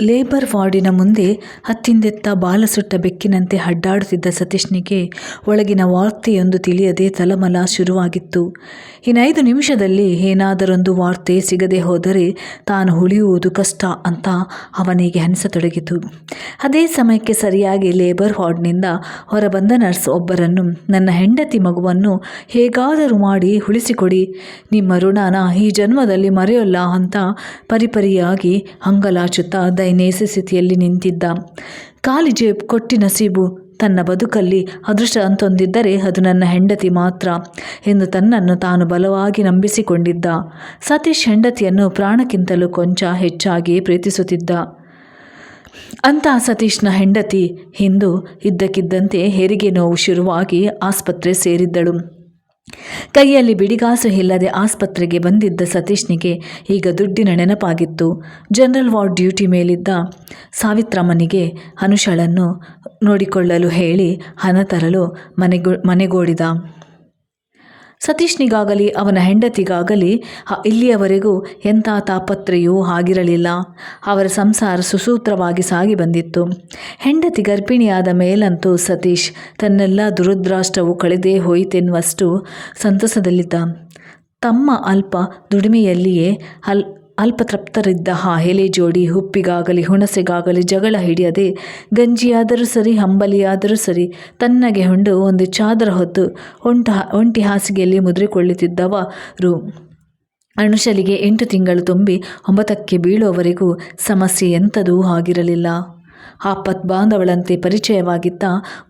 Labour ವಾರ್ಡಿನ ಮುಂದೆ ಹತ್ತಿಂದೆತ್ತ ಬಾಲಸುಟ್ಟ ಬೆಕ್ಕಿನಂತೆ ಅಡ್ಡಾಡುತ್ತಿದ್ದ ಸತೀಶ್ನಿಗೆ ಒಳಗಿನ ವಾರ್ತೆಯೊಂದು ತಿಳಿಯದೆ ತಲಮಲ ಶುರುವಾಗಿತ್ತು. ಇನ್ನೈದು ನಿಮಿಷದಲ್ಲಿ ಏನಾದರೊಂದು ವಾರ್ತೆ ಸಿಗದೆ ಹೋದರೆ ತಾನು ಉಳಿಯುವುದು ಕಷ್ಟ ಅಂತ ಅವನಿಗೆ ಅನಿಸತೊಡಗಿತು. ಅದೇ ಸಮಯಕ್ಕೆ ಸರಿಯಾಗಿ ಲೇಬರ್ ವಾರ್ಡ್ನಿಂದ ಹೊರಬಂದ ನರ್ಸ್ ಒಬ್ಬರನ್ನು ನನ್ನ ಹೆಂಡತಿ ಮಗುವನ್ನು ಹೇಗಾದರೂ ಮಾಡಿ ಉಳಿಸಿಕೊಡಿ, ನಿಮ್ಮ ಋಣನ ಈ ಜನ್ಮದಲ್ಲಿ ಮರೆಯಲ್ಲ ಅಂತ ಪರಿಪರಿಯಾಗಿ ಅಂಗಲಾಚುತ್ತಾ ದಯನೀಯ ಸ್ಥಿತಿಯಲ್ಲಿ ನಿಂತಿದ್ದ. ಕಾಲಿಗೆ ಕೊಟ್ಟಿ ನಸೀಬು ತನ್ನ ಬದುಕಲ್ಲಿ ಅದೃಷ್ಟ ಅಂತೊಂದಿದ್ದರೆ ಅದು ನನ್ನ ಹೆಂಡತಿ ಮಾತ್ರ ಎಂದು ತನ್ನನ್ನು ತಾನು ಬಲವಾಗಿ ನಂಬಿಸಿಕೊಂಡಿದ್ದ ಸತೀಶ್ ಹೆಂಡತಿಯನ್ನು ಪ್ರಾಣಕ್ಕಿಂತಲೂ ಕೊಂಚ ಹೆಚ್ಚಾಗಿ ಪ್ರೀತಿಸುತ್ತಿದ್ದ. ಅಂಥ ಸತೀಶ್ನ ಹೆಂಡತಿ ಇಂದು ಇದ್ದಕ್ಕಿದ್ದಂತೆ ಹೆರಿಗೆ ನೋವು ಶುರುವಾಗಿ ಆಸ್ಪತ್ರೆ ಸೇರಿದ್ದಳು. ಕೈಯಲ್ಲಿ ಬಿಡಿಗಾಸು ಇಲ್ಲದೆ ಆಸ್ಪತ್ರೆಗೆ ಬಂದಿದ್ದ ಸತೀಶ್ನಿಗೆ ಈಗ ದುಡ್ಡಿನ ನೆನಪಾಗಿತ್ತು. ಜನರಲ್ ವಾರ್ಡ್ ಡ್ಯೂಟಿ ಮೇಲಿದ್ದ ಸಾವಿತ್ರಮ್ಮನಿಗೆ ಅನುಷಳನ್ನು ನೋಡಿಕೊಳ್ಳಲು ಹೇಳಿ ಹಣ ತರಲು ಮನೆಗೋಡಿದ. ಸತೀಶ್ನಿಗಾಗಲಿ, ಅವನ ಹೆಂಡತಿಗಾಗಲಿ ಇಲ್ಲಿಯವರೆಗೂ ಎಂಥ ತಾಪತ್ರೆಯೂ ಆಗಿರಲಿಲ್ಲ. ಅವರ ಸಂಸಾರ ಸುಸೂತ್ರವಾಗಿ ಸಾಗಿ ಬಂದಿತ್ತು. ಹೆಂಡತಿ ಗರ್ಭಿಣಿಯಾದ ಮೇಲಂತೂ ಸತೀಶ್ ತನ್ನೆಲ್ಲ ದುರುದ್ರಾಷ್ಟವು ಕಳೆದೇ ಹೋಯಿತೆನ್ನುವಷ್ಟು ಸಂತಸದಲ್ಲಿದ್ದ. ತಮ್ಮ ಅಲ್ಪ ದುಡಿಮೆಯಲ್ಲಿಯೇ ಅಲ್ಪತೃಪ್ತರಿದ್ದ ಆ ಎಲೆ ಜೋಡಿ ಉಪ್ಪಿಗಾಗಲಿ ಹುಣಸೆಗಾಗಲಿ ಜಗಳ ಹಿಡಿಯದೆ, ಗಂಜಿಯಾದರೂ ಸರಿ, ಹಂಬಲಿಯಾದರೂ ಸರಿ, ತನ್ನಗೆ ಹೊಂಡು ಒಂದು ಚಾದರ ಹೊದ್ದು ಒಂಟಿ ಹಾಸಿಗೆಯಲ್ಲಿ ಮುದುರಿಕೊಳ್ಳುತ್ತಿದ್ದವರು. ಅಣುಶಲಿಗೆ ಎಂಟು ತಿಂಗಳು ತುಂಬಿ ಒಂಬತ್ತಕ್ಕೆ ಬೀಳುವವರೆಗೂ ಸಮಸ್ಯೆ ಎಂಥದೂ ಆಗಿರಲಿಲ್ಲ. ಆಪದ್ಬಾಂಧವಳಂತೆ ಪರಿಚಯವಾಗಿದ್ದ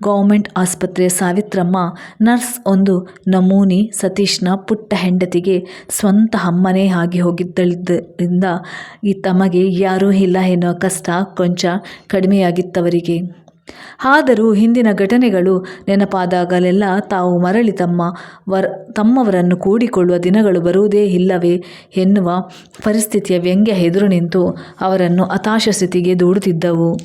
ಗೌರ್ಮೆಂಟ್ ಆಸ್ಪತ್ರೆಯ ಸಾವಿತ್ರಮ್ಮ ನರ್ಸ್ ಒಂದು ನಮೂನಿ ಸತೀಶ್ನ ಪುಟ್ಟ ಹೆಂಡತಿಗೆ ಸ್ವಂತ ಅಮ್ಮನೇ ಆಗಿ ಹೋಗಿದ್ದಳಿದ್ದರಿಂದ ಈ ತಮಗೆ ಯಾರೂ ಇಲ್ಲ ಎನ್ನುವ ಕಷ್ಟ ಕೊಂಚ ಕಡಿಮೆಯಾಗಿತ್ತವರಿಗೆ. ಆದರೂ ಹಿಂದಿನ ಘಟನೆಗಳು ನೆನಪಾದಾಗಲೆಲ್ಲ ತಾವು ಮರಳಿ ತಮ್ಮವರನ್ನು ಕೂಡಿಕೊಳ್ಳುವ ದಿನಗಳು ಬರುವುದೇ ಇಲ್ಲವೇ ಎನ್ನುವ ಪರಿಸ್ಥಿತಿಯ ವ್ಯಂಗ್ಯ ಎದುರು ನಿಂತು ಅವರನ್ನು ಹತಾಶ ಸ್ಥಿತಿಗೆ ದೂಡುತ್ತಿದ್ದವು.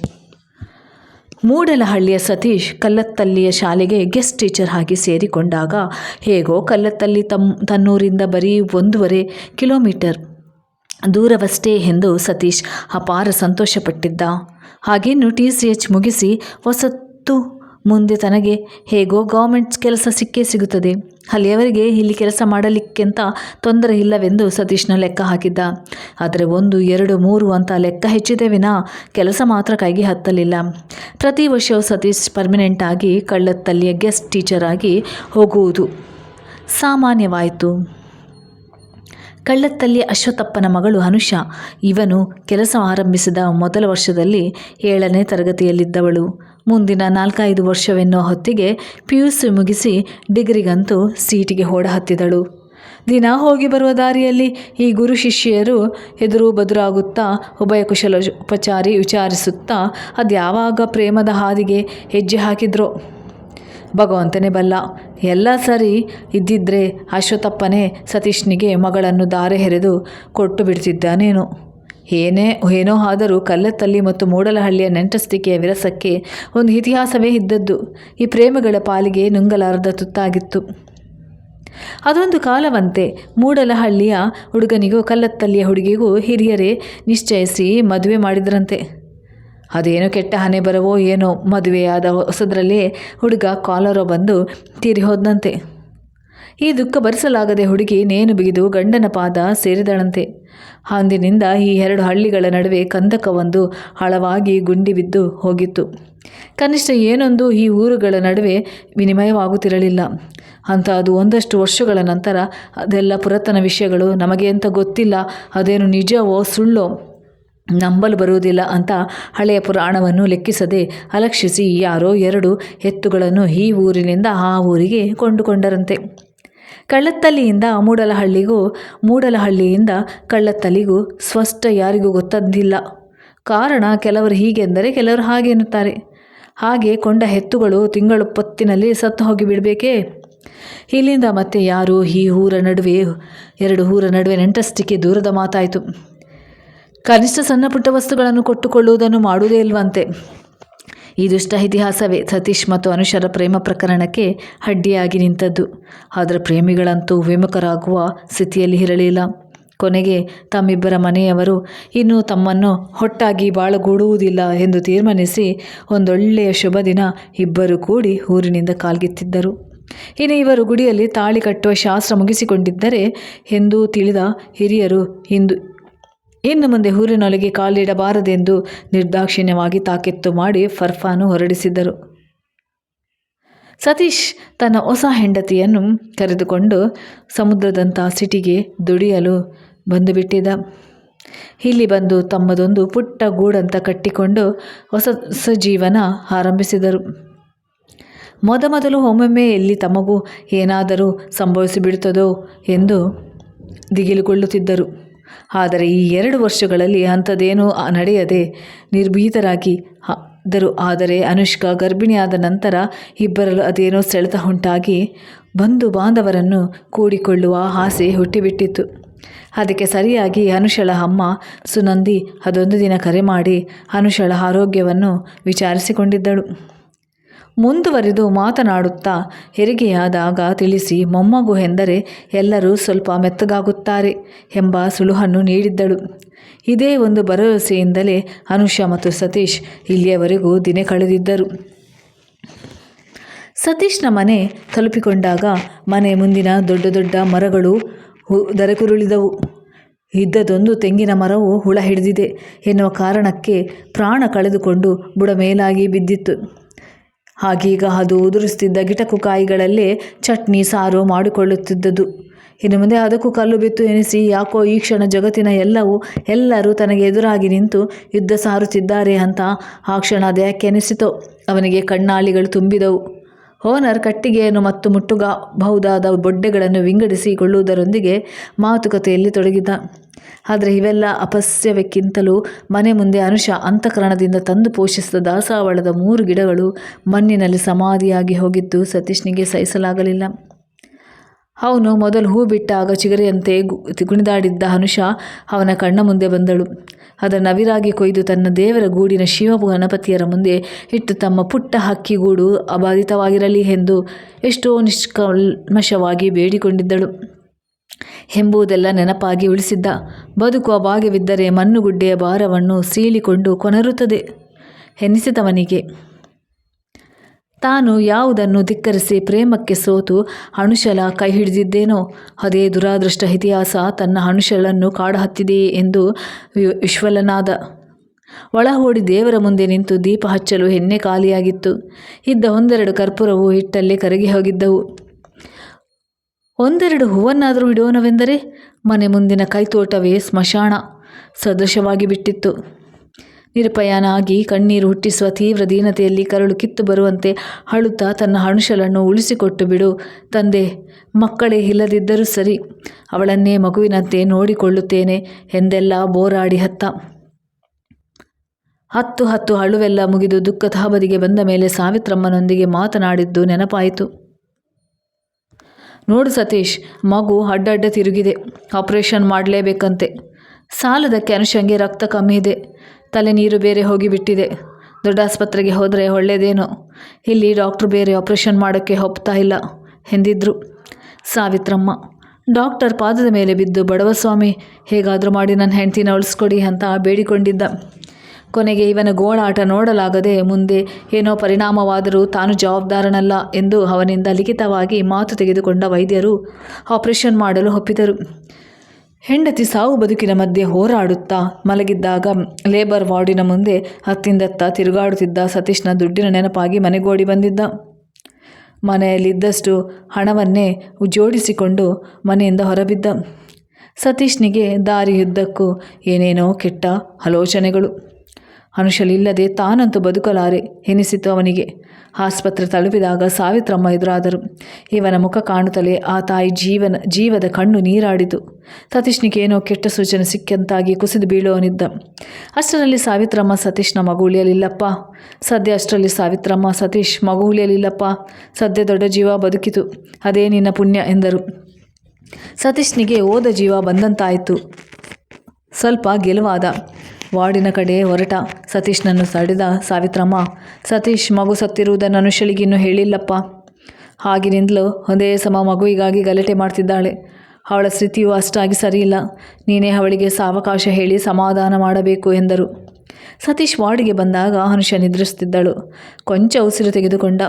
ಮೂಡಲಹಳ್ಳಿಯ ಸತೀಶ್ ಕಲ್ಲತ್ತಲ್ಲಿಯ ಶಾಲೆಗೆ ಗೆಸ್ಟ್ ಟೀಚರ್ ಆಗಿ ಸೇರಿಕೊಂಡಾಗ ಹೇಗೋ ಕಲ್ಲತ್ತಲ್ಲಿ ತಮ್ಮ ತನ್ನೂರಿಂದ ಬರೀ ಒಂದೂವರೆ ಕಿಲೋಮೀಟರ್ ದೂರವಷ್ಟೇ ಎಂದು ಸತೀಶ್ ಅಪಾರ ಸಂತೋಷಪಟ್ಟಿದ್ದ. ಹಾಗೇನು ಟಿ. ಸಿ. ಎಚ್. ಮುಗಿಸಿ ಹೊಸತು ಮುಂದೆ ತನಗೆ ಹೇಗೋ ಗೌರ್ಮೆಂಟ್ಸ್ ಕೆಲಸ ಸಿಕ್ಕೇ ಸಿಗುತ್ತದೆ. ಅಲ್ಲಿಯವರೆಗೆ ಇಲ್ಲಿ ಕೆಲಸ ಮಾಡಲಿಕ್ಕೆಂತ ತೊಂದರೆ ಇಲ್ಲವೆಂದು ಸತೀಶ್ನ ಲೆಕ್ಕ ಹಾಕಿದ್ದ. ಆದರೆ ಒಂದು, ಎರಡು, ಮೂರು ಅಂತ ಲೆಕ್ಕ ಹೆಚ್ಚಿದೆ ವಿನ ಕೆಲಸ ಮಾತ್ರ ಕೈಗೆ ಹತ್ತಲಿಲ್ಲ. ಪ್ರತಿ ವರ್ಷವೂ ಸತೀಶ್ ಪರ್ಮನೆಂಟಾಗಿ ಕಳ್ಳತ್ತಲ್ಲಿಯ ಗೆಸ್ಟ್ ಟೀಚರ್ ಆಗಿ ಹೋಗುವುದು ಸಾಮಾನ್ಯವಾಯಿತು. ಕಳ್ಳತ್ತಲ್ಲಿಯ ಅಶ್ವತ್ಥಪ್ಪನ ಮಗಳು ಅನುಷಾ, ಇವನು ಕೆಲಸ ಆರಂಭಿಸಿದ ಮೊದಲ ವರ್ಷದಲ್ಲಿ ಏಳನೇ ತರಗತಿಯಲ್ಲಿದ್ದವಳು. ಮುಂದಿನ ನಾಲ್ಕೈದು ವರ್ಷವೆನ್ನೋ ಹೊತ್ತಿಗೆ ಪಿ ಯು ಸಿ ಮುಗಿಸಿ ಡಿಗ್ರಿಗಂತೂ ಸೀಟಿಗೆ ಓಡ ಹತ್ತಿದಳು. ದಿನ ಹೋಗಿ ಬರುವ ದಾರಿಯಲ್ಲಿ ಈ ಗುರು ಶಿಷ್ಯರು ಎದುರು ಬದುರಾಗುತ್ತಾ ಉಭಯ ಕುಶಲ ಉಪಚಾರಿ ವಿಚಾರಿಸುತ್ತಾ, ಅದು ಯಾವಾಗ ಪ್ರೇಮದ ಹಾದಿಗೆ ಹೆಜ್ಜೆ ಹಾಕಿದ್ರೋ ಭಗವಂತನೇ ಬಲ್ಲ. ಎಲ್ಲ ಸರಿ ಇದ್ದಿದ್ರೆ ಅಶ್ವತ್ಥಪ್ಪನೇ ಸತೀಶ್ನಿಗೆ ಮಗಳನ್ನು ದಾರೆ ಹೆರೆದು ಕೊಟ್ಟು ಕೊಟ್ಟುಬಿಡ್ತಿದ್ದನೇನೋ. ಏನೋ ಆದರೂ ಕಲ್ಲತ್ತಲ್ಲಿ ಮತ್ತು ಮೂಡಲಹಳ್ಳಿಯ ನೆಂಟಸ್ತಿಕೆಯ ವಿರಸಕ್ಕೆ ಒಂದು ಇತಿಹಾಸವೇ ಇದ್ದದ್ದು ಈ ಪ್ರೇಮಗಳ ಪಾಲಿಗೆ ನುಂಗಲಾರದ ತುತ್ತಾಗಿತ್ತು. ಅದೊಂದು ಕಾಲವಂತೆ. ಮೂಡಲಹಳ್ಳಿಯ ಹುಡುಗನಿಗೂ ಕಲ್ಲತ್ತಲ್ಲಿಯ ಹುಡುಗಿಗೂ ಹಿರಿಯರೇ ನಿಶ್ಚಯಿಸಿ ಮದುವೆ ಮಾಡಿದ್ರಂತೆ. ಅದೇನೋ ಕೆಟ್ಟ ಹಣೆಬರಹವೋ ಏನೋ ಮದುವೆಯಾದ ಹೊಸದರಲ್ಲೇ ಹುಡುಗ ಕಾಲರೋ ಬಂದು ತೀರಿಹೋದ್ನಂತೆ. ಈ ದುಃಖ ಭರಿಸಲಾಗದೆ ಹುಡುಗಿ ನೇನು ಬಿಗಿದು ಗಂಡನ ಪಾದ ಸೇರಿದಳಂತೆ. ಅಂದಿನಿಂದ ಈ ಎರಡು ಹಳ್ಳಿಗಳ ನಡುವೆ ಕಂದಕವೊಂದು ಆಳವಾಗಿ ಗುಂಡಿ ಬಿದ್ದು ಹೋಗಿತ್ತು. ಕನಿಷ್ಠ ಏನೊಂದು ಈ ಊರುಗಳ ನಡುವೆ ವಿನಿಮಯವಾಗುತ್ತಿರಲಿಲ್ಲ. ಅಂತ ಅದು ಒಂದಷ್ಟು ವರ್ಷಗಳ ನಂತರ ಅದೆಲ್ಲ ಪುರಾತನ ವಿಷಯಗಳು ನಮಗೆ ಅಂತ ಗೊತ್ತಿಲ್ಲ, ಅದೇನು ನಿಜವೋ ಸುಳ್ಳೋ ನಂಬಲು ಬರುವುದಿಲ್ಲ ಅಂತ ಹಳೆಯ ಪುರಾಣವನ್ನು ಲೆಕ್ಕಿಸದೆ ಅಲಕ್ಷಿಸಿ ಯಾರೋ ಎರಡು ಎತ್ತುಗಳನ್ನು ಈ ಊರಿನಿಂದ ಆ ಊರಿಗೆ ಕೊಂಡುಕೊಂಡರಂತೆ. ಕಳ್ಳತ್ತಲ್ಲಿಯಿಂದ ಮೂಡಲಹಳ್ಳಿಗೂ, ಮೂಡಲಹಳ್ಳಿಯಿಂದ ಕಳ್ಳತ್ತಲ್ಲಿಗೂ ಸ್ಪಷ್ಟ ಯಾರಿಗೂ ಗೊತ್ತದ್ದಿಲ್ಲ ಕಾರಣ ಕೆಲವರು ಹೀಗೆಂದರೆ ಕೆಲವರು ಹಾಗೆ ಎನ್ನುತ್ತಾರೆ ಹಾಗೆ ಕೊಂಡ ಹೆತ್ತುಗಳು ತಿಂಗಳು ಪತ್ತಿನಲ್ಲಿ ಸತ್ತು ಹೋಗಿ ಬಿಡಬೇಕೇ ಇಲ್ಲಿಂದ ಮತ್ತೆ ಯಾರು ಈ ಊರ ನಡುವೆ, ಎರಡು ಊರ ನಡುವೆ ನೆಂಟಸ್ಟಿಕೆ ದೂರದ ಮಾತಾಯಿತು. ಕನಿಷ್ಠ ಸಣ್ಣಪುಟ್ಟ ವಸ್ತುಗಳನ್ನು ಕೊಟ್ಟುಕೊಳ್ಳುವುದನ್ನು ಮಾಡುವುದೇ ಇಲ್ಲವಂತೆ. ಈ ದುಷ್ಟ ಇತಿಹಾಸವೇ ಸತೀಶ್ ಮತ್ತು ಅನುಷರ ಪ್ರೇಮ ಪ್ರಕರಣಕ್ಕೆ ಅಡ್ಡಿಯಾಗಿ ನಿಂತದ್ದು. ಆದರೆ ಪ್ರೇಮಿಗಳಂತೂ ವಿಮುಖರಾಗುವ ಸ್ಥಿತಿಯಲ್ಲಿ ಇರಲಿಲ್ಲ. ಕೊನೆಗೆ ತಮ್ಮಿಬ್ಬರ ಮನೆಯವರು ಇನ್ನು ತಮ್ಮನ್ನು ಹೊಟ್ಟಾಗಿ ಬಾಳಗೂಡುವುದಿಲ್ಲ ಎಂದು ತೀರ್ಮಾನಿಸಿ ಒಂದೊಳ್ಳೆಯ ಶುಭ ದಿನ ಇಬ್ಬರು ಕೂಡಿ ಊರಿನಿಂದ ಕಾಲ್ಗೆತ್ತಿದ್ದರು ಇನ್ನು ಇವರು ಗುಡಿಯಲ್ಲಿ ತಾಳಿ ಕಟ್ಟುವ ಶಾಸ್ತ್ರ ಮುಗಿಸಿಕೊಂಡಿದ್ದರೆ ಎಂದು ತಿಳಿದ ಹಿರಿಯರು ಇಂದು ಇನ್ನು ಮುಂದೆ ಊರಿನೊಳಗೆ ಕಾಲಿಡಬಾರದೆಂದು ನಿರ್ದಾಕ್ಷಿಣ್ಯವಾಗಿ ತಾಕೆತ್ತು ಮಾಡಿ ಫರ್ಫಾನು ಹೊರಡಿಸಿದರು ಸತೀಶ್ ತನ್ನ ಹೊಸ ಹೆಂಡತಿಯನ್ನು ಕರೆದುಕೊಂಡು ಸಮುದ್ರದಂಥ ಸಿಟಿಗೆ ದುಡಿಯಲು ಬಂದುಬಿಟ್ಟಿದ್ದ. ಇಲ್ಲಿ ಬಂದು ತಮ್ಮದೊಂದು ಪುಟ್ಟ ಗೂಡಂತ ಕಟ್ಟಿಕೊಂಡು ಹೊಸ ಹೊಸ ಜೀವನ ಆರಂಭಿಸಿದರು ಮೊದಮೊದಲು ಒಮ್ಮೊಮ್ಮೆ ಎಲ್ಲಿ ತಮಗೂ ಏನಾದರೂ ಸಂಭವಿಸಿಬಿಡುತ್ತದೋ ಎಂದು ದಿಗಿಲುಗೊಳ್ಳುತ್ತಿದ್ದರು. ಆದರೆ ಈ ಎರಡು ವರ್ಷಗಳಲ್ಲಿ ಅಂಥದ್ದೇನೂ ನಡೆಯದೆ ನಿರ್ಭೀತರಾಗಿ ದರು ಆದರೆ ಅನುಷ್ಕಾ ಗರ್ಭಿಣಿಯಾದ ನಂತರ ಇಬ್ಬರಲ್ಲೂ ಅದೇನೋ ಸೆಳೆತ ಉಂಟಾಗಿ ಬಂಧು ಬಾಂಧವರನ್ನು ಕೂಡಿಕೊಳ್ಳುವ ಆಸೆ ಹುಟ್ಟಿಬಿಟ್ಟಿತ್ತು. ಅದಕ್ಕೆ ಸರಿಯಾಗಿ ಅನುಷಳ ಅಮ್ಮ ಸುನಂದಿ ಅದೊಂದು ದಿನ ಕರೆ ಮಾಡಿ ಅನುಷಳ ಆರೋಗ್ಯವನ್ನು ವಿಚಾರಿಸಿಕೊಂಡಿದ್ದಳು. ಮುಂದುವರಿದು ಮಾತನಾಡುತ್ತಾ ಹೆರಿಗೆಯಾದಾಗ ತಿಳಿಸಿ, ಮೊಮ್ಮಗು ಎಂದರೆ ಎಲ್ಲರೂ ಸ್ವಲ್ಪ ಮೆತ್ತಗಾಗುತ್ತಾರೆ ಎಂಬ ಸುಳುಹನ್ನು ನೀಡಿದ್ದಳು. ಇದೇ ಒಂದು ಭರವಸೆಯಿಂದಲೇ ಅನುಷಾ ಮತ್ತು ಸತೀಶ್ ಇಲ್ಲಿಯವರೆಗೂ ದಿನ ಕಳೆದಿದ್ದರು. ಸತೀಶ್ನ ಮನೆ ತಲುಪಿಕೊಂಡಾಗ ಮನೆ ಮುಂದಿನ ದೊಡ್ಡ ದೊಡ್ಡ ಮರಗಳು ದರಕುರುಳಿದವು. ಇದ್ದದೊಂದು ತೆಂಗಿನ ಮರವು ಹುಳ ಹಿಡಿದಿದೆ ಎನ್ನುವ ಕಾರಣಕ್ಕೆ ಪ್ರಾಣ ಕಳೆದುಕೊಂಡು ಬುಡಮೇಲಾಗಿ ಬಿದ್ದಿತ್ತು. ಆಗೀಗ ಅದು ಉದುರಿಸ್ತಿದ್ದ ಗಿಟಕು ಕಾಯಿಗಳಲ್ಲೇ ಚಟ್ನಿ, ಸಾರು ಮಾಡಿಕೊಳ್ಳುತ್ತಿದ್ದುದು ಇನ್ನು ಮುಂದೆ ಅದಕ್ಕೂ ಕಲ್ಲು ಬಿತ್ತು ಎನಿಸಿ ಯಾಕೋ ಈ ಕ್ಷಣ ಜಗತ್ತಿನ ಎಲ್ಲವೂ ಎಲ್ಲರೂ ತನಗೆ ಎದುರಾಗಿ ನಿಂತು ಯುದ್ಧ ಸಾರುತ್ತಿದ್ದಾರೆ ಅಂತ ಆ ಕ್ಷಣ ಅದ್ಯಾಕೆ ಅನಿಸಿತೋ ಅವನಿಗೆ ಕಣ್ಣಾಲಿಗಳು ತುಂಬಿದವು. ಓನರ್ ಕಟ್ಟಿಗೆಯನ್ನು ಮತ್ತು ಮುಟ್ಟುಗಬಹುದಾದ ಬೊಡ್ಡೆಗಳನ್ನು ವಿಂಗಡಿಸಿಕೊಳ್ಳುವುದರೊಂದಿಗೆ ಮಾತುಕತೆಯಲ್ಲಿ ತೊಡಗಿದ. ಆದರೆ ಇವೆಲ್ಲ ಅಪಸ್ಯವಕ್ಕಿಂತಲೂ ಮನೆ ಮುಂದೆ ಅನುಷ ಅಂತಃಕರಣದಿಂದ ತಂದು ಪೋಷಿಸಿದ ದಾಸಾವಳದ ಮೂರು ಗಿಡಗಳು ಮಣ್ಣಿನಲ್ಲಿ ಸಮಾಧಿಯಾಗಿ ಹೋಗಿದ್ದು ಸತೀಶ್ನಿಗೆ ಸಹಿಸಲಾಗಲಿಲ್ಲ. ಅವನು ಮೊದಲು ಹೂ ಬಿಟ್ಟಾಗ ಚಿಗರೆಯಂತೆ ಗು- ಅನುಷ ಅವನ ಕಣ್ಣ ಮುಂದೆ ಬಂದಳು. ಅದರ ನವಿರಾಗಿ ಕೊಯ್ದು ತನ್ನ ದೇವರ ಗೂಡಿನ ಶಿವ ಗಣಪತಿಯರ ಮುಂದೆ ಇಟ್ಟು ತಮ್ಮ ಪುಟ್ಟ ಹಕ್ಕಿಗೂಡು ಅಬಾಧಿತವಾಗಿರಲಿ ಎಂದು ಎಷ್ಟೋ ನಿಷ್ಕಲ್ಮಶವಾಗಿ ಬೇಡಿಕೊಂಡಿದ್ದಳು. ಎಂಬುದೆಲ್ಲ ನೆನಪಾಗಿ ಉಳಿಸಿದ್ದ. ಬದುಕುವ ಭಾಗ್ಯವಿದ್ದರೆ ಮಣ್ಣುಗುಡ್ಡೆಯ ಭಾರವನ್ನು ಸೀಳಿಕೊಂಡು ಕೊನರುತ್ತದೆ ಎನ್ನಿಸಿದವನಿಗೆ ತಾನು ಯಾವುದನ್ನು ಧಿಕ್ಕರಿಸಿ ಪ್ರೇಮಕ್ಕೆ ಸೋತು ಅಣುಶಲ ಕೈ ಹಿಡಿದಿದ್ದೇನೋ? ಅದೇ ದುರಾದೃಷ್ಟ ಇತಿಹಾಸ ತನ್ನ ಅಣುಶಲನ್ನು ಕಾಡಹತ್ತಿದೆಯೇ ಎಂದು ವಿಶ್ವಲನಾದ. ಒಳ ದೇವರ ಮುಂದೆ ನಿಂತು ದೀಪ ಹಚ್ಚಲು ಎಣ್ಣೆ ಖಾಲಿಯಾಗಿತ್ತು. ಇದ್ದ ಒಂದೆರಡು ಕರ್ಪೂರವು ಹಿಟ್ಟಲ್ಲಿ ಕರಗಿ ಹೋಗಿದ್ದವು. ಒಂದೆರಡು ಹೂವನ್ನಾದರೂ ಇಡೋಣವೆಂದರೆ ಮನೆ ಮುಂದಿನ ಕೈತೋಟವೇ ಸ್ಮಶಾನ. ಸದೃಶವಾಗಿ ಬಿಟ್ಟಿತ್ತು. ನಿರುಪಯನಾಗಿ ಕಣ್ಣೀರು ಹುಟ್ಟಿಸುವ ತೀವ್ರ ದೀನತೆಯಲ್ಲಿ ಕರಳು ಕಿತ್ತು ಬರುವಂತೆ ಅಳುತ್ತಾ ತನ್ನ ಅಣುಶಲನ್ನು ಉಳಿಸಿಕೊಟ್ಟು ಬಿಡು. ತಂದೆ, ಮಕ್ಕಳೇ ಇಲ್ಲದಿದ್ದರೂ ಸರಿ, ಅವಳನ್ನೇ ಮಗುವಿನಂತೆ ನೋಡಿಕೊಳ್ಳುತ್ತೇನೆ ಎಂದೆಲ್ಲ ಬೋರಾಡಿ ಹತ್ತ. ಹತ್ತು ಹತ್ತು ಅಳುವೆಲ್ಲ ಮುಗಿದು ದುಃಖ ತಹಬದಿಗೆ ಬಂದ ಮೇಲೆ ಸಾವಿತ್ರಮ್ಮನೊಂದಿಗೆ ಮಾತನಾಡಿದ್ದು ನೆನಪಾಯಿತು. ನೋಡು ಸತೀಶ್, ಮಗು ಅಡ್ಡಡ್ಡ ತಿರುಗಿದೆ. ಆಪರೇಷನ್ ಮಾಡಲೇಬೇಕಂತೆ. ಸಾಲದಕ್ಕೆ ಅನುಷಂಗೆ ರಕ್ತ ಕಮ್ಮಿ ಇದೆ. ತಲೆ ನೀರು ಬೇರೆ ಹೋಗಿಬಿಟ್ಟಿದೆ ದೊಡ್ಡ ಆಸ್ಪತ್ರೆಗೆ ಹೋದರೆ ಒಳ್ಳೆಯದೇನೋ ಇಲ್ಲಿ ಡಾಕ್ಟ್ರು ಬೇರೆ ಆಪರೇಷನ್ ಮಾಡೋಕ್ಕೆ ಒಪ್ತಾ ಇಲ್ಲ ಎಂದಿದ್ರು ಸಾವಿತ್ರಮ್ಮ. ಡಾಕ್ಟರ್ ಪಾದದ ಮೇಲೆ ಬಿದ್ದು ಬಡವಸ್ವಾಮಿ ಹೇಗಾದರೂ ಮಾಡಿ ನನ್ನ ಹೆಂಡ್ತಿನ ಉಳಿಸ್ಕೊಡಿ ಅಂತ ಬೇಡಿಕೊಂಡಿದ್ದ. ಕೊನೆಗೆ ಇವನ ಗೋಳಾಟ ನೋಡಲಾಗದೆ ಮುಂದೆ ಏನೋ ಪರಿಣಾಮವಾದರೂ ತಾನು ಜವಾಬ್ದಾರನಲ್ಲ ಎಂದು ಅವನಿಂದ ಲಿಖಿತವಾಗಿ ಮಾತು ತೆಗೆದುಕೊಂಡ ವೈದ್ಯರು ಆಪರೇಷನ್ ಮಾಡಲು ಒಪ್ಪಿದರು. ಹೆಂಡತಿ ಸಾವು ಬದುಕಿನ ಮಧ್ಯೆ ಹೋರಾಡುತ್ತಾ ಮಲಗಿದ್ದಾಗ ಲೇಬರ್ ವಾರ್ಡಿನ ಮುಂದೆ ಹತ್ತಿಂದತ್ತ ತಿರುಗಾಡುತ್ತಿದ್ದ ಸತೀಶ್ನ ದುಡ್ಡಿನ ನೆನಪಾಗಿ ಮನೆಗೋಡಿ ಬಂದಿದ್ದ. ಮನೆಯಲ್ಲಿದ್ದಷ್ಟು ಹಣವನ್ನೇ ಜೋಡಿಸಿಕೊಂಡು ಮನೆಯಿಂದ ಹೊರಬಿದ್ದ. ಸತೀಶ್ನಿಗೆ ದಾರಿಯುದ್ದಕ್ಕೂ ಏನೇನೋ ಕೆಟ್ಟ ಆಲೋಚನೆಗಳು. ಅನುಶಲಿಲ್ಲದೆ ತಾನಂತೂ ಬದುಕಲಾರೆ ಎನಿಸಿತು ಅವನಿಗೆ. ಆಸ್ಪತ್ರೆ ತಲುಪಿದಾಗ ಸಾವಿತ್ರಮ್ಮ ಎದುರಾದರು. ಇವನ ಮುಖ ಕಾಣುತ್ತಲೇ ಆ ತಾಯಿ ಜೀವನ, ಜೀವದ ಕಣ್ಣು ನೀರಾಡಿತು. ಸತೀಶ್ನಿಗೆ ಏನೋ ಕೆಟ್ಟ ಸೂಚನೆ ಸಿಕ್ಕಂತಾಗಿ ಕುಸಿದು ಬೀಳುವನಿದ್ದ. ಅಷ್ಟರಲ್ಲಿ ಸಾವಿತ್ರಮ್ಮ ಸತೀಶ್ನ ಮಗು ಉಳಿಯಲಿಲ್ಲಪ್ಪ. ಸದ್ಯ ಅಷ್ಟರಲ್ಲಿ ಸಾವಿತ್ರಮ್ಮ ಸತೀಶ್ ಮಗು ಉಳಿಯಲಿಲ್ಲಪ್ಪ. ಸದ್ಯ ದೊಡ್ಡ ಜೀವ ಬದುಕಿತು. ಅದೇ ನಿನ್ನ ಪುಣ್ಯ ಎಂದರು. ಸತೀಶ್ನಿಗೆ ಓದ ಜೀವ ಬಂದಂತಾಯಿತು. ಸ್ವಲ್ಪ ಗೆಲುವಾದ ವಾರ್ಡಿನ ಕಡೆ ಹೊರಟ. ಸತೀಶ್ನನ್ನು ಸಡೆದ ಸಾವಿತ್ರಮ್ಮ, ಸತೀಶ್, ಮಗು ಸತ್ತಿರುವುದನ್ನು ಅನುಷಳಿಗಿನ್ನೂ ಹೇಳಿಲ್ಲಪ್ಪ. ಹಾಗಿನಿಂದಲೂ ಒಂದೇ ಸಮ ಮಗುವಿಗಾಗಿ ಗಲಾಟೆ ಮಾಡ್ತಿದ್ದಾಳೆ. ಅವಳ ಸ್ಥಿತಿಯು ಅಷ್ಟಾಗಿ ಸರಿಯಿಲ್ಲ. ನೀನೇ ಅವಳಿಗೆ ಸಾವಕಾಶ ಹೇಳಿ ಸಮಾಧಾನ ಮಾಡಬೇಕು ಎಂದರು. ಸತೀಶ್ ವಾರ್ಡಿಗೆ ಬಂದಾಗ ಅನುಷ ನಿದ್ರಿಸುತ್ತಿದ್ದಳು. ಕೊಂಚ ಉಸಿರು ತೆಗೆದುಕೊಂಡ.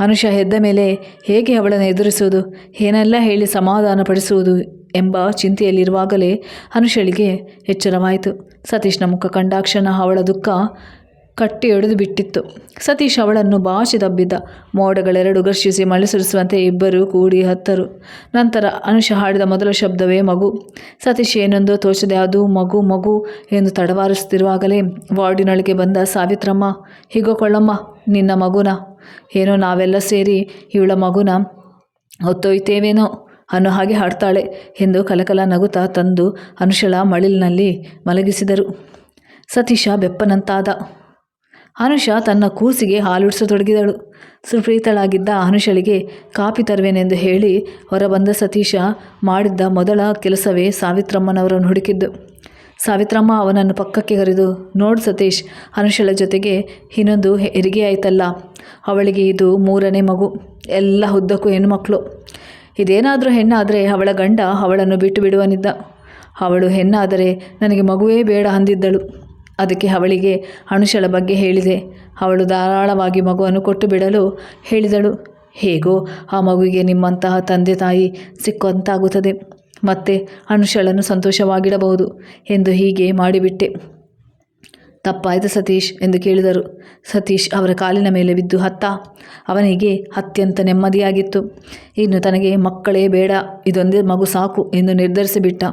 ಅನುಷ ಹೆದ್ದ ಮೇಲೆ ಹೇಗೆ ಅವಳನ್ನು ಎದುರಿಸುವುದು, ಏನೆಲ್ಲ ಹೇಳಿ ಸಮಾಧಾನಪಡಿಸುವುದು ಎಂಬ ಚಿಂತೆಯಲ್ಲಿರುವಾಗಲೇ ಅನುಷಳಿಗೆ ಎಚ್ಚರವಾಯಿತು. ಸತೀಶ್ನ ಮುಖ ಕಂಡಾಕ್ಷಣ ಅವಳ ದುಃಖ ಕಟ್ಟಿ ಎಳೆದು ಬಿಟ್ಟಿತ್ತು. ಸತೀಶ್ ಅವಳನ್ನು ಬಾಚಿ ದಬ್ಬಿದ್ದ ಮೋಡಗಳೆರಡು ಘರ್ಷಿಸಿ ಮಳೆ ಸುರಿಸುವಂತೆ ಇಬ್ಬರು ಕೂಡಿ ಹತ್ತರು. ನಂತರ ಅನುಷ ಹಾಡಿದ ಮೊದಲ ಶಬ್ದವೇ ಮಗು. ಸತೀಶ್ ಏನೊಂದೋ ತೋಚದೆ ಅದು ಮಗು ಮಗು ಎಂದು ತಡವಾರಿಸುತ್ತಿರುವಾಗಲೇ ವಾರ್ಡಿನೊಳಗೆ ಬಂದ ಸಾವಿತ್ರಮ್ಮ, ಹೀಗೋ ಕೊಳ್ಳಮ್ಮ, ನಿನ್ನ ಮಗುನ? ಏನೋ ನಾವೆಲ್ಲ ಸೇರಿ ಇವಳ ಮಗುನ? ಹೊತ್ತೊಯ್ತೇವೇನೋ? ಅನ್ನೋ ಹಾಗೆ ಹಾಡ್ತಾಳೆ ಎಂದು ಕಲಕಲ ನಗುತ್ತಾ ತಂದು ಅನುಷಳ ಮಳಿಲಿನಲ್ಲಿ ಮಲಗಿಸಿದರು. ಸತೀಶ ಬೆಪ್ಪನಂತಾದ. ಅನುಷ ತನ್ನ ಕೂಸಿಗೆ ಹಾಲುಡಿಸತೊಡಗಿದಳು. ಸುಪ್ರೀತಳಾಗಿದ್ದ ಅನುಷಳಿಗೆ ಕಾಪಿ ತರುವೆನೆಂದು ಹೇಳಿ ಹೊರಬಂದ ಸತೀಶ ಮಾಡಿದ್ದ ಮೊದಲ ಕೆಲಸವೇ ಸಾವಿತ್ರಮ್ಮನವರನ್ನು ಹುಡುಕಿದ್ದು. ಸಾವಿತ್ರಮ್ಮ ಅವನನ್ನು ಪಕ್ಕಕ್ಕೆ ಕರೆದು, ನೋಡು ಸತೀಶ್, ಅನುಷಳ ಜೊತೆಗೆ ಇನ್ನೊಂದು ಹೆರಿಗೆ ಆಯ್ತಲ್ಲ ಅವಳಿಗೆ ಇದು ಮೂರನೇ ಮಗು, ಎಲ್ಲ ಉದ್ದಕ್ಕೂ ಹೆಣ್ಣುಮಕ್ಕಳು ಇದೇನಾದರೂ ಹೆಣ್ಣಾದರೆ ಅವಳ ಗಂಡ ಅವಳನ್ನು ಬಿಟ್ಟು ಬಿಡುವನಿದ್ದ. ಅವಳು ಹೆಣ್ಣಾದರೆ ನನಗೆ ಮಗುವೇ ಬೇಡ ಅಂದಿದ್ದಳು. ಅದಕ್ಕೆ ಅವಳಿಗೆ ಅನುಷಳ ಬಗ್ಗೆ ಹೇಳಿದೆ. ಅವಳು ಧಾರಾಳವಾಗಿ ಮಗುವನ್ನು ಕೊಟ್ಟು ಬಿಡಲು ಹೇಳಿದಳು. ಹೇಗೋ ಆ ಮಗುವಿಗೆ ನಿಮ್ಮಂತಹ ತಂದೆ ತಾಯಿ ಸಿಕ್ಕುವಂತಾಗುತ್ತದೆ ಮತ್ತೆ ಅನುಷಳನ್ನು ಸಂತೋಷವಾಗಿಡಬಹುದು ಎಂದು ಹೀಗೆ ಮಾಡಿಬಿಟ್ಟೆ. ತಪ್ಪಾಯಿತು ಸತೀಶ್ ಎಂದು ಕೇಳಿದರು. ಸತೀಶ್ ಅವರ ಕಾಲಿನ ಮೇಲೆ ಬಿದ್ದು ಹತ್ತ. ಅವನಿಗೆ ಅತ್ಯಂತ ನೆಮ್ಮದಿಯಾಗಿತ್ತು. ಇನ್ನು ತನಗೆ ಮಕ್ಕಳೇ ಬೇಡ. ಇದೊಂದೇ ಮಗು ಸಾಕು ಎಂದು ನಿರ್ಧರಿಸಿಬಿಟ್ಟ.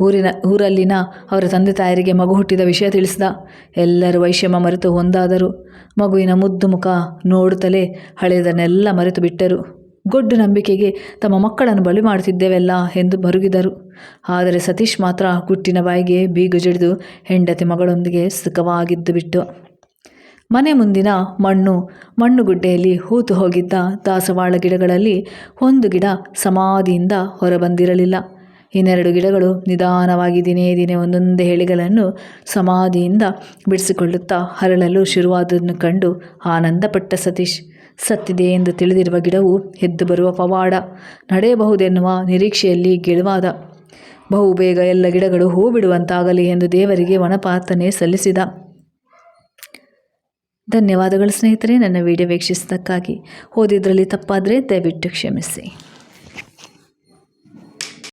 ಊರಿನ, ಊರಲ್ಲಿನ ಅವರ ತಂದೆ ತಾಯರಿಗೆ ಮಗು ಹುಟ್ಟಿದ ವಿಷಯ ತಿಳಿಸಿದ. ಎಲ್ಲರೂ ವೈಷಮ್ಯ ಮರೆತು ಒಂದಾದರು. ಮಗುವಿನ ಮುದ್ದು ಮುಖ ನೋಡುತ್ತಲೇ ಹಳೆಯದನ್ನೆಲ್ಲ ಮರೆತು ಬಿಟ್ಟರು. ಗೊಡ್ಡು ನಂಬಿಕೆಗೆ ತಮ್ಮ ಮಕ್ಕಳನ್ನು ಬಲಿ ಮಾಡುತ್ತಿದ್ದೇವೆಲ್ಲ ಎಂದು ಬರುಗಿದರು ಆದರೆ ಸತೀಶ್ ಮಾತ್ರ ಗುಟ್ಟಿನ ಬಾಯಿಗೆ ಬೀಗು ಜಡಿದು ಹೆಂಡತಿ ಮಗಳೊಂದಿಗೆ ಸುಖವಾಗಿದ್ದು ಬಿಟ್ಟು. ಮನೆ ಮುಂದಿನ ಮಣ್ಣು ಮಣ್ಣುಗುಡ್ಡೆಯಲ್ಲಿ ಹೂತು ಹೋಗಿದ್ದ ದಾಸವಾಳ ಗಿಡಗಳಲ್ಲಿ ಒಂದು ಗಿಡ ಸಮಾಧಿಯಿಂದ ಹೊರಬಂದಿರಲಿಲ್ಲ. ಇನ್ನೆರಡು ಗಿಡಗಳು ನಿಧಾನವಾಗಿ ದಿನೇ ದಿನೇ ಒಂದೊಂದೇ ಹೇಳಿಗಳನ್ನು ಸಮಾಧಿಯಿಂದ ಬಿಡಿಸಿಕೊಳ್ಳುತ್ತಾ ಹರಳಲು ಶುರುವಾದನ್ನು ಕಂಡು ಆನಂದಪಟ್ಟ ಸತೀಶ್. ಸತ್ತಿದೆ ಎಂದು ತಿಳಿದಿರುವ ಗಿಡವು ಎದ್ದು ಬರುವ ಪವಾಡ. ನಡೆಯಬಹುದೆನ್ನುವ ನಿರೀಕ್ಷೆಯಲ್ಲಿ ಗೆಳುವಾದ ಬಹುಬೇಗ ಎಲ್ಲ ಗಿಡಗಳು ಹೂ ಬಿಡುವಂತಾಗಲಿ ಎಂದು ದೇವರಿಗೆ ವನಪಾರ್ಥನೆ ಸಲ್ಲಿಸಿದ. ಧನ್ಯವಾದಗಳು ಸ್ನೇಹಿತರೆ, ನನ್ನ ವಿಡಿಯೋ ವೀಕ್ಷಿಸಿದ್ದಕ್ಕಾಗಿ. ಓದಿದ್ರಲ್ಲಿ ತಪ್ಪಾದರೆ ದಯವಿಟ್ಟು ಕ್ಷಮಿಸಿ.